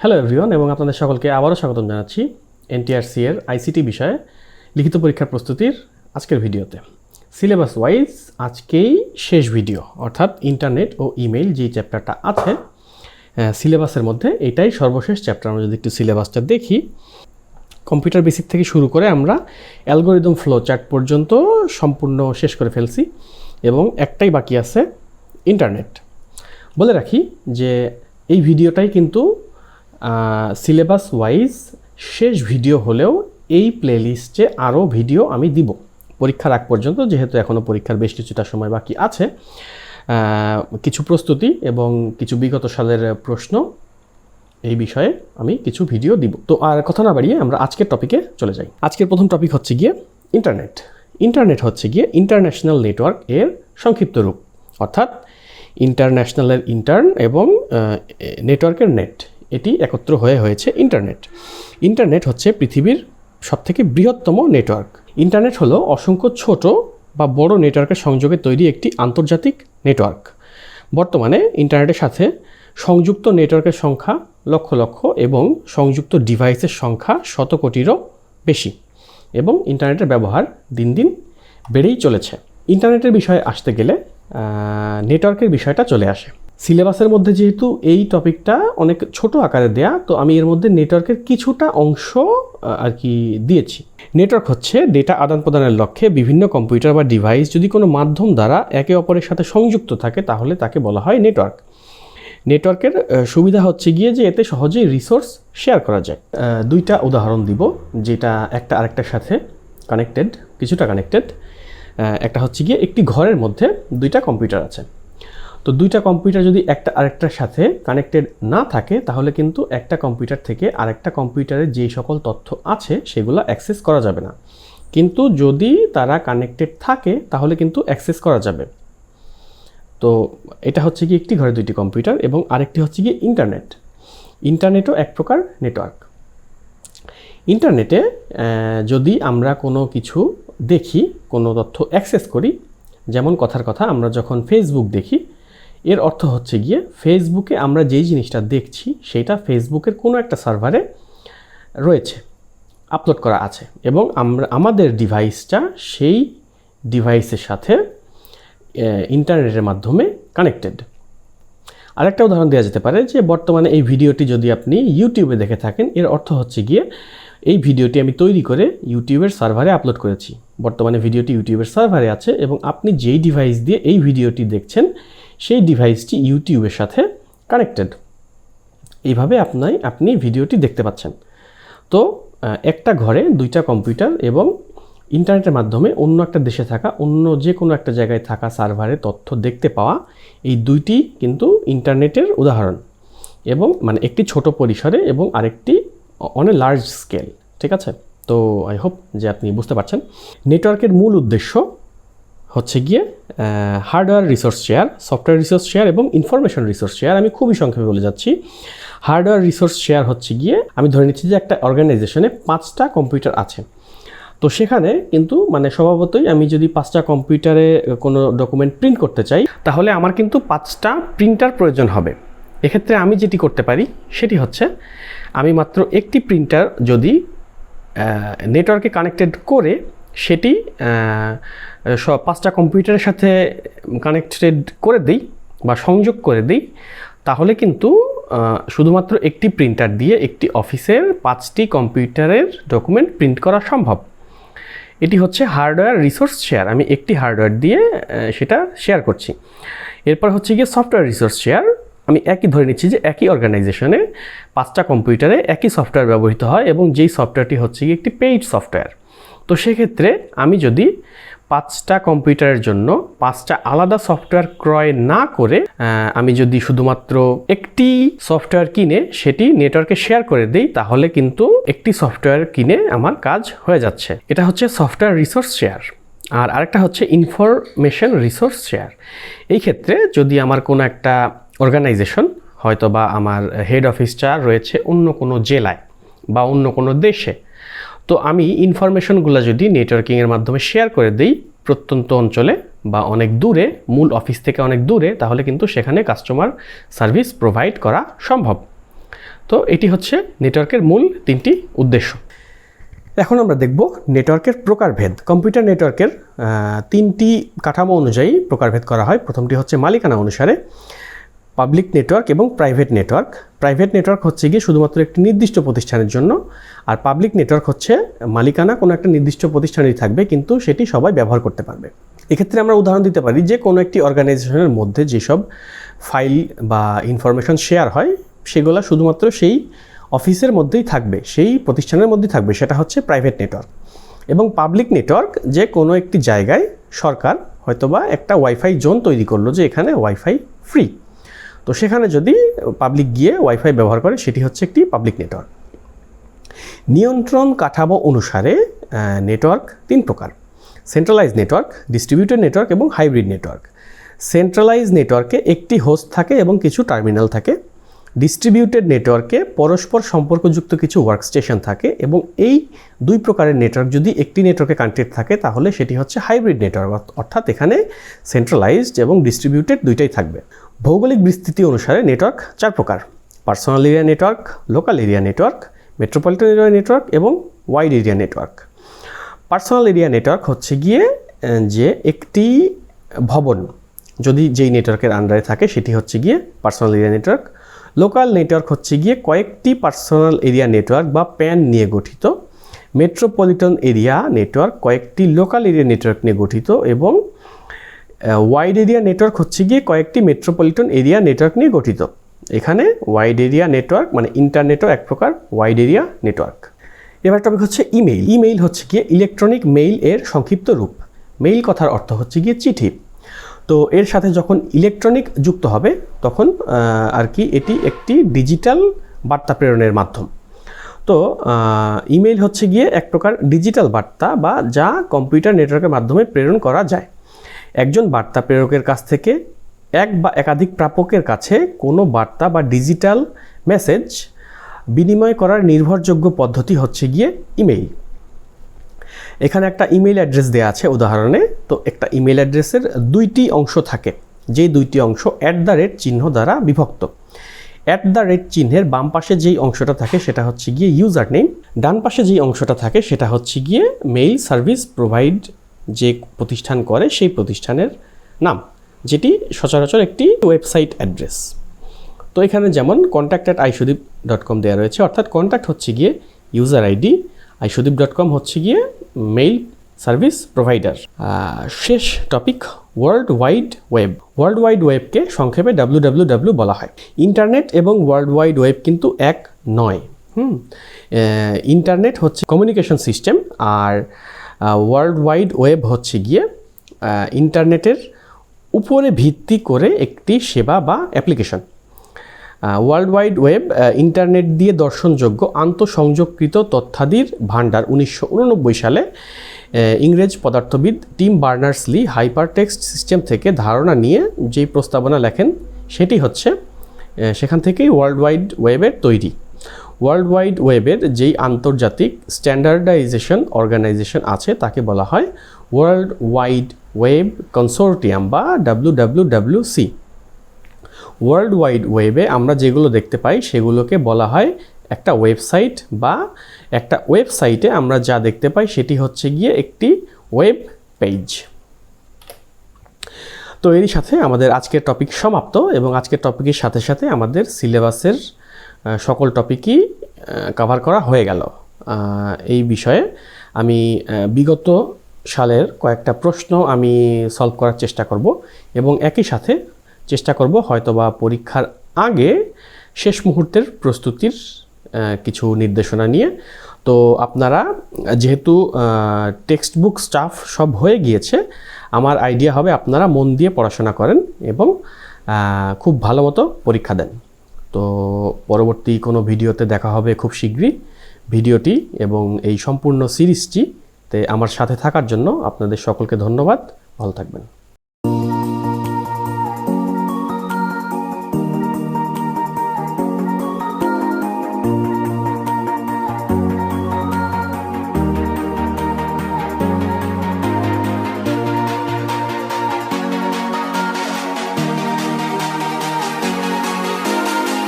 Hello everyone এবং আপনাদের সকলকে আবারও স্বাগতম জানাচ্ছি এনটিআরসি এর আইসিটি বিষয়ে লিখিত পরীক্ষার প্রস্তুতির আজকের ভিডিওতে। সিলেবাস ওয়াইজ আজকেই শেষ ভিডিও অর্থাৎ ইন্টারনেট ও ইমেইল যে চ্যাপ্টারটা আছে সিলেবাসের মধ্যে এটাই সর্বশেষ চ্যাপ্টার আমরা যদি একটু সিলেবাসটা দেখি কম্পিউটার বেসিক থেকে শুরু করে আমরা অ্যালগোরিদম ফ্লো চার্ট পর্যন্ত সম্পূর্ণ শেষ করে ফেলছি, এবং একটাই বাকি আছে ইন্টারনেট বলে রাখি যে এই ভিডিওটাই কিন্তু সিলেবাস ওয়াইজ শেষ ভিডিও হলেও এই প্লেলিস্টে আরও ভিডিও আমি দিব। পরীক্ষার আগ পর্যন্ত, যেহেতু এখনও পরীক্ষার বেশ কিছুটা সময় বাকি আছে কিছু প্রস্তুতি এবং কিছু বিগত সালের প্রশ্ন, এই বিষয়ে আমি কিছু ভিডিও দিব। তো আর কথা না বাড়িয়ে আমরা আজকের টপিকে চলে যাই। আজকের প্রথম টপিক হচ্ছে গিয়ে ইন্টারনেট ইন্টারনেট হচ্ছে গিয়ে ইন্টারন্যাশনাল নেটওয়ার্ক এর সংক্ষিপ্ত রূপ, অর্থাৎ ইন্টারন্যাশনালের ইন্টার্ন এবং নেটওয়ার্কের নেট এটি একত্র হয়ে হয়েছে ইন্টারনেট। ইন্টারনেট হচ্ছে পৃথিবীর সবথেকে বৃহত্তম নেটওয়ার্ক। ইন্টারনেট হলো অসংখ্য ছোট বা বড় নেটওয়ার্কের সংযোগে তৈরি একটি আন্তর্জাতিক নেটওয়ার্ক। বর্তমানে ইন্টারনেটের সাথে সংযুক্ত নেটওয়ার্কের সংখ্যা লক্ষ লক্ষ এবং সংযুক্ত ডিভাইসের সংখ্যা শত কোটিরও বেশি এবং ইন্টারনেটের ব্যবহার দিন দিন বেড়েই চলেছে। ইন্টারনেটের বিষয়ে আসতে গেলে নেটওয়ার্কের বিষয়টা চলে আসে। সিলেবাসের মধ্যে যেহেতু এই টপিকটা অনেক ছোট আকারে দেয়া, তো আমি এর মধ্যে নেটওয়ার্কের কিছুটা অংশ আর কি দিয়েছি। নেটওয়ার্ক হচ্ছে ডেটা আদান প্রদানের লক্ষ্যে বিভিন্ন কম্পিউটার বা ডিভাইস যদি কোনো মাধ্যম দ্বারা একে অপরের সাথে সংযুক্ত থাকে, তাহলে তাকে বলা হয় নেটওয়ার্ক। নেটওয়ার্কের সুবিধা হচ্ছে গিয়ে যে এতে সহজেই রিসোর্স শেয়ার করা যায়। দুইটা উদাহরণ দিব, যেটা একটা আরেকটার সাথে কানেক্টেড, কিছুটা কানেক্টেড। একটা হচ্ছে গিয়ে একটি ঘরের মধ্যে দুইটা কম্পিউটার আছে। তো দুইটা কম্পিউটার যদি একটা আরেকটার সাথে কানেক্টেড না থাকে, তাহলে কিন্তু একটা কম্পিউটার থেকে আরেকটা কম্পিউটারে যে সকল তথ্য আছে, সেগুলো অ্যাক্সেস করা যাবে না। কিন্তু যদি তারা কানেক্টেড থাকে, তাহলে কিন্তু অ্যাক্সেস করা যাবে। তো এটা হচ্ছে কি একটি ঘরে দুইটি কম্পিউটার এবং আরেকটি হচ্ছে গিয়ে ইন্টারনেট ইন্টারনেটও এক প্রকার নেটওয়ার্ক ইন্টারনেটে যদি আমরা কোনো কিছু দেখি, কোনো তথ্য অ্যাক্সেস করি, যেমন কথার কথা, আমরা যখন ফেসবুক দেখি এর অর্থ হচ্ছে গিয়ে ফেসবুকে আমরা যেই জিনিসটা দেখছি, সেটা ফেসবুকের কোনো একটা সার্ভারে রয়েছে আপলোড করা আছে এবং আমরা, আমাদের ডিভাইসটা সেই ডিভাইসের সাথে ইন্টারনেটের মাধ্যমে কানেক্টেড আরেকটা উদাহরণ দেওয়া যেতে পারে যে বর্তমানে এই ভিডিওটি যদি আপনি ইউটিউবে দেখে থাকেন, এর অর্থ হচ্ছে গিয়ে এই ভিডিওটি আমি তৈরি করে ইউটিউবের সার্ভারে আপলোড করেছি। বর্তমানে ভিডিওটি ইউটিউবের সার্ভারে আছে এবং আপনি যেই ডিভাইস দিয়ে এই ভিডিওটি দেখছেন সেই ডিভাইসটি ইউটিউবের সাথে কানেক্টেড এইভাবে আপনাই, আপনি ভিডিওটি দেখতে পাচ্ছেন। তো একটা ঘরে দুইটা কম্পিউটার এবং ইন্টারনেটের মাধ্যমে অন্য একটা দেশে থাকা, অন্য যে কোনো একটা জায়গায় থাকা সার্ভারে তথ্য দেখতে পাওয়া, এই দুইটি কিন্তু ইন্টারনেটের উদাহরণ। এবং মানে একটি ছোট পরিসরে এবং আরেকটি অন এ লার্জ স্কেল ঠিক আছে? তো আই হোপ যে আপনি বুঝতে পারছেন। নেটওয়ার্কের মূল উদ্দেশ্য হচ্ছে গিয়ে hardware resource share software resource share এবং ইনফরমেশন রিসোর্স শেয়ার আমি খুবই সংক্ষেপে বলে যাচ্ছি। হার্ডওয়্যার রিসোর্স শেয়ার হচ্ছে গিয়ে, আমি ধরে নিচ্ছি যে একটা অর্গানাইজেশনে পাঁচটা কম্পিউটার আছে। তো সেখানে কিন্তু মানে স্বভাবতই আমি যদি পাঁচটা কম্পিউটারে কোনো ডকুমেন্ট প্রিন্ট করতে চাই, তাহলে আমার কিন্তু পাঁচটা প্রিন্টার প্রয়োজন হবে। এক্ষেত্রে আমি যেটি করতে পারি, সেটি হচ্ছে, আমি মাত্র একটি প্রিন্টার যদি নেটওয়ার্কে কানেক্টেড করে সেটি পাঁচটা কম্পিউটারের সাথে কানেক্টেড করে দিই বা সংযোগ করে দিই, তাহলে কিন্তু শুধুমাত্র একটি প্রিন্টার দিয়ে একটি অফিসের পাঁচটি কম্পিউটারের ডকুমেন্ট প্রিন্ট করা সম্ভব। এটি হচ্ছে হার্ডওয়্যার রিসোর্স শেয়ার আমি একটি হার্ডওয়্যার দিয়ে সেটা শেয়ার করছি। এরপর হচ্ছে গিয়ে সফটওয়্যার রিসোর্স শেয়ার আমি একই ধরে নিচ্ছি যে একই অর্গানাইজেশনে পাঁচটা কম্পিউটারে একই সফটওয়্যার ব্যবহৃত হয় এবং যেই সফটওয়্যারটি হচ্ছে গিয়ে একটি পেইড সফটওয়্যার তো সেক্ষেত্রে আমি যদি পাঁচটা কম্পিউটারের জন্য পাঁচটা আলাদা সফটওয়্যার ক্রয় না করে আমি যদি শুধুমাত্র একটি সফটওয়্যার কিনে সেটি নেটওয়ার্কে শেয়ার করে দিই, তাহলে কিন্তু একটি সফটওয়্যার কিনে আমার কাজ হয়ে যাচ্ছে। এটা হচ্ছে সফটওয়্যার রিসোর্স শেয়ার। আর আরেকটা হচ্ছে ইনফরমেশন রিসোর্স শেয়ার। এই ক্ষেত্রে যদি আমার কোনো একটা অর্গানাইজেশন হয়তো বা আমার হেড অফিসটা রয়েছে অন্য কোনো জেলায় বা অন্য কোনো দেশে তো আমি ইনফরমেশনগুলো যদি নেটওয়ার্কিংয়ের মাধ্যমে শেয়ার করে দিই প্রত্যন্ত অঞ্চলে বা অনেক দূরে, মূল অফিস থেকে অনেক দূরে, তাহলে কিন্তু সেখানে কাস্টমার সার্ভিস প্রোভাইড করা সম্ভব। তো এটি হচ্ছে নেটওয়ার্কের মূল তিনটি উদ্দেশ্য। এখন আমরা দেখব নেটওয়ার্কের প্রকারভেদ। কম্পিউটার নেটওয়ার্কের তিনটি কাঠামো অনুযায়ী প্রকারভেদ করা হয়। প্রথমটি হচ্ছে মালিকানা অনুসারে। পাবলিক নেটওয়ার্ক এবং প্রাইভেট নেটওয়ার্ক প্রাইভেট নেটওয়ার্ক হচ্ছে গিয়ে শুধুমাত্র একটি নির্দিষ্ট প্রতিষ্ঠানের জন্য, আর পাবলিক নেটওয়ার্ক হচ্ছে মালিকানা কোনো একটা নির্দিষ্ট প্রতিষ্ঠানেরই থাকবে, কিন্তু সেটি সবাই ব্যবহার করতে পারবে। এক্ষেত্রে আমরা উদাহরণ দিতে পারি যে কোনো একটি অর্গানাইজেশনের মধ্যে যেসব ফাইল বা ইনফরমেশন শেয়ার হয়, সেগুলো শুধুমাত্র সেই অফিসের মধ্যেই থাকবে, সেই প্রতিষ্ঠানের মধ্যেই থাকবে, সেটা হচ্ছে প্রাইভেট নেটওয়ার্ক এবং পাবলিক নেটওয়ার্ক যে কোনো একটি জায়গায় সরকার হয়তোবা একটা ওয়াইফাই জোন তৈরি করল যে এখানে ওয়াইফাই ফ্রি তো সেখানে যদি পাবলিক গিয়ে ওয়াইফাই ব্যবহার করে, সেটি হচ্ছে একটি পাবলিক নেটওয়ার্ক নিয়ন্ত্রণ কাঠামো অনুসারে নেটওয়ার্ক তিন প্রকার। সেন্ট্রালাইজ নেটওয়ার্ক ডিস্ট্রিবিউটেড নেটওয়ার্ক এবং হাইব্রিড নেটওয়ার্ক সেন্ট্রালাইজ নেটওয়ার্কে একটি হোস্ট থাকে এবং কিছু টার্মিনাল থাকে। ডিস্ট্রিবিউটেড নেটওয়ার্কে পরস্পর সম্পর্কযুক্ত কিছু ওয়ার্কস্টেশন থাকে এবং এই দুই প্রকারের নেটওয়ার্ক যদি একটি নেটওয়ার্কে কানেক্টেড থাকে, তাহলে সেটি হচ্ছে হাইব্রিড নেটওয়ার্ক অর্থাৎ এখানে সেন্ট্রালাইজড এবং ডিস্ট্রিবিউটেড দুইটাই থাকবে। ভৌগোলিক বিস্তৃতি অনুসারে নেটওয়ার্ক চার প্রকার। Personal area network, local area network, metropolitan area network এবং wide area network. Personal area network হচ্ছে গিয়ে যে একটি ভবন, যদি যেই নেটওয়ার্কের আন্ডারে থাকে সেটি হচ্ছে গিয়ে personal area network. Local network হচ্ছে গিয়ে কয়েকটি পার্সোনাল এরিয়া নেটওয়ার্ক বা প্যান নিয়ে গঠিত। মেট্রোপলিটন এরিয়া নেটওয়ার্ক কয়েকটি লোকাল এরিয়া নেটওয়ার্ক নিয়ে গঠিত এবং ওয়াইড এরিয়া নেটওয়ার্ক হচ্ছে গিয়ে কয়েকটি মেট্রোপলিটন এরিয়া নেটওয়ার্ক নিয়ে গঠিত। এখানে ওয়াইড এরিয়া নেটওয়ার্ক মানে ইন্টারনেটও এক প্রকার ওয়াইড এরিয়া নেটওয়ার্ক এবার টপিক হচ্ছে ইমেইল ইমেইল হচ্ছে গিয়ে ইলেকট্রনিক মেইল এর সংক্ষিপ্ত রূপ। মেইল কথার অর্থ হচ্ছে গিয়ে চিঠি। তো এর সাথে যখন ইলেকট্রনিক যুক্ত হবে, তখন আর কি এটি একটি ডিজিটাল বার্তা প্রেরণের মাধ্যম। তো ইমেইল হচ্ছে গিয়ে এক প্রকার ডিজিটাল বার্তা বা যা কম্পিউটার নেটওয়ার্কের মাধ্যমে প্রেরণ করা যায়। একজন বার্তা প্রেরকের কাছ থেকে, এক বা একাধিক প্রাপকের কাছে কোনো বার্তা বা ডিজিটাল মেসেজ বিনিময় করার নির্ভরযোগ্য পদ্ধতি হচ্ছে গিয়ে ইমেইল। এখানে একটা ইমেইল অ্যাড্রেস দেওয়া আছে উদাহরণে। তো একটা ইমেইল অ্যাড্রেসের দুইটি অংশ থাকে। যেই দুইটি অংশ অ্যাট দ্য রেট চিহ্ন দ্বারা বিভক্ত। অ্যাট দ্য রেট চিহ্নের বাম পাশে যেই অংশটা থাকে সেটা হচ্ছে গিয়ে ইউজার নেম ডান পাশে যেই অংশটা থাকে সেটা হচ্ছে গিয়ে মেইল সার্ভিস প্রোভাইড যে প্রতিষ্ঠান করে সেই প্রতিষ্ঠানের নাম, যেটি সচরাচর একটি ওয়েবসাইট অ্যাড্রেস। তো এখানে যেমন contact at Isudeep dot com দেওয়া রয়েছে, অর্থাৎ কন্ট্যাক্ট হচ্ছে গিয়ে user ID Isudeep dot com হচ্ছে গিয়ে মেইল সার্ভিস প্রোভাইডার শেষ topic world wide web world wide ওয়েবকে সংক্ষেপে ডাব্লিউ ডাব্লিউ বলা হয়। ইন্টারনেট এবং ওয়ার্ল্ড ওয়াইড ওয়েব কিন্তু এক নয়। হুম ইন্টারনেট হচ্ছে কমিউনিকেশন সিস্টেম আর ওয়ার্ল্ড ওয়াইড ওয়েব হচ্ছে গিয়ে ইন্টারনেটের উপরে ভিত্তি করে একটি সেবা বা application world wide web internet দিয়ে দর্শনযোগ্য আন্তঃসংযোগকৃত তথ্যাদির ভাণ্ডার উনিশশো উননব্বই সালে ইংরেজ পদার্থবিদ Tim Berners Lee hypertext system থেকে ধারণা নিয়ে যেই প্রস্তাবনা লেখেন, সেটি হচ্ছে সেখান থেকেই ওয়ার্ল্ড ওয়াইড ওয়েবের তৈরি। ওয়ার্ল্ড ওয়াইড ওয়েবের যেই আন্তর্জাতিক স্ট্যান্ডার্ডাইজেশন অর্গানাইজেশন আছে, তাকে বলা হয় ওয়ার্ল্ড ওয়াইড ওয়েব কনসোর্টিয়াম বা ডাব্লিউ সি ওয়ার্ল্ড ওয়াইড ওয়েবে আমরা যেগুলো দেখতে পাই, সেগুলোকে বলা হয় একটা ওয়েবসাইট বা একটা ওয়েবসাইটে আমরা যা দেখতে পাই, সেটি হচ্ছে গিয়ে একটি ওয়েব পেজ তো এরই সাথে আমাদের আজকের টপিক সমাপ্ত এবং আজকের টপিকের সাথে সাথে আমাদের সিলেবাসের সকল টপিকই কভার করা হয়ে গেল। এই বিষয়ে আমি বিগত সালের কয়েকটা প্রশ্ন আমি সলভ করার চেষ্টা করব এবং একই সাথে চেষ্টা করব হয়তোবা পরীক্ষার আগে শেষ মুহূর্তের প্রস্তুতির কিছু নির্দেশনা নিয়ে। তো আপনারা, যেহেতু টেক্সট বুক স্টাফ সব হয়ে গিয়েছে, আমার আইডিয়া হবে আপনারা মন দিয়ে পড়াশোনা করেন এবং খুব ভালো মতো পরীক্ষা দেন। তো পরবর্তী কোনো ভিডিওতে দেখা হবে খুব শীঘ্রই ভিডিওটি এবং এই সম্পূর্ণ সিরিজটি তে আমার সাথে থাকার জন্য আপনাদের সকলকে ধন্যবাদ। ভালো থাকবেন।